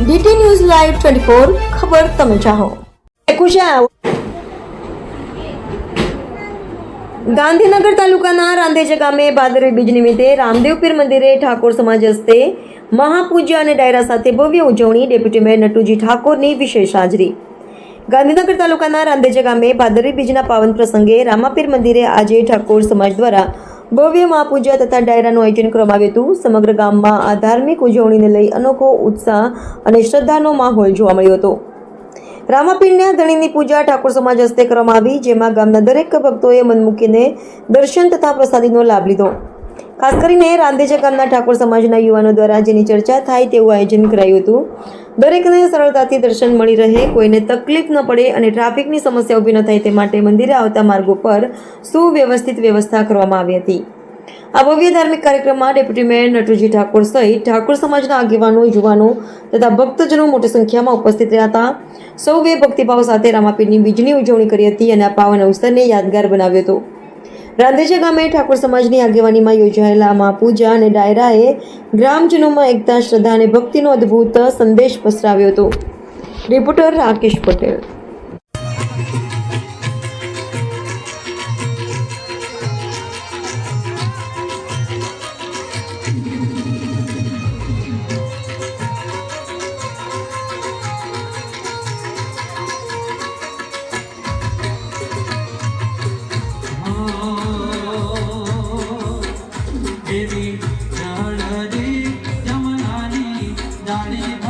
DT news live twenty four ખબર તમે ચાહો. ગાંધીનગર તાલુકાના રાંદેજા ગામે ભાદરવી બીજ નિમિત્તે રામદેવ પીર મંદિરે ઠાકોર સમાજ હસ્તે મહાપૂજા અને ડાયરા સાથે ભવ્ય ઉજવણી ડેપ્યુટી મેયર નટુજી ઠાકોરની વિશેષ હાજરી. ગાંધીનગર તાલુકાના રાંદેજા ગામે ભાદરવી બીજના પાવન પ્રસંગે રામાપીર મંદિરે આજે ઠાકોર સમાજ દ્વારા ભવ્ય મહાપૂજા તથા ડાયરાનું આયોજન કરવામાં આવ્યું હતું. સમગ્ર ગામમાં આ ધાર્મિક ઉજવણીને લઈ અનોખો ઉત્સાહ અને શ્રદ્ધાનો માહોલ જોવા મળ્યો હતો. રામાપીરના ધણીની પૂજા ઠાકોર સમાજ હસ્તે કરવામાં આવી, જેમાં ગામના દરેક ભક્તોએ મન મૂકીને દર્શન તથા પ્રસાદીનો લાભ લીધો. ખાસ કરીને રાંધેજા ગામના ઠાકોર સમાજના યુવાનો દ્વારા જેની ચર્ચા થાય તેવું આયોજન કરાયું હતું. દરેકને સરળતાથી દર્શન મળી રહે, કોઈને તકલીફ ન પડે અને ટ્રાફિકની સમસ્યા ઊભી ન થાય તે માટે મંદિરે આવતા માર્ગો પર સુવ્યવસ્થિત વ્યવસ્થા કરવામાં આવી હતી. આ ભવ્ય ધાર્મિક કાર્યક્રમમાં ડેપ્યુટી મેયર નટુજી ઠાકોર સહિત ઠાકોર સમાજના આગેવાનો, યુવાનો તથા ભક્તજનો મોટી સંખ્યામાં ઉપસ્થિત રહ્યા હતા. સૌએ ભક્તિભાવ સાથે રામાપીરની બીજની ઉજવણી કરી હતી અને આ પાવન અવસરને યાદગાર બનાવ્યો હતો. રાંદેજા ગામે ઠાકોર સમાજની આગેવાનીમાં યોજાયેલા મહાપૂજા અને ડાયરાએ ગ્રામજનોમાં એકતા, શ્રદ્ધા અને ભક્તિનો અદ્ભુત સંદેશ પસરાવ્યો હતો. રિપોર્ટર રાકેશ પટેલ. You.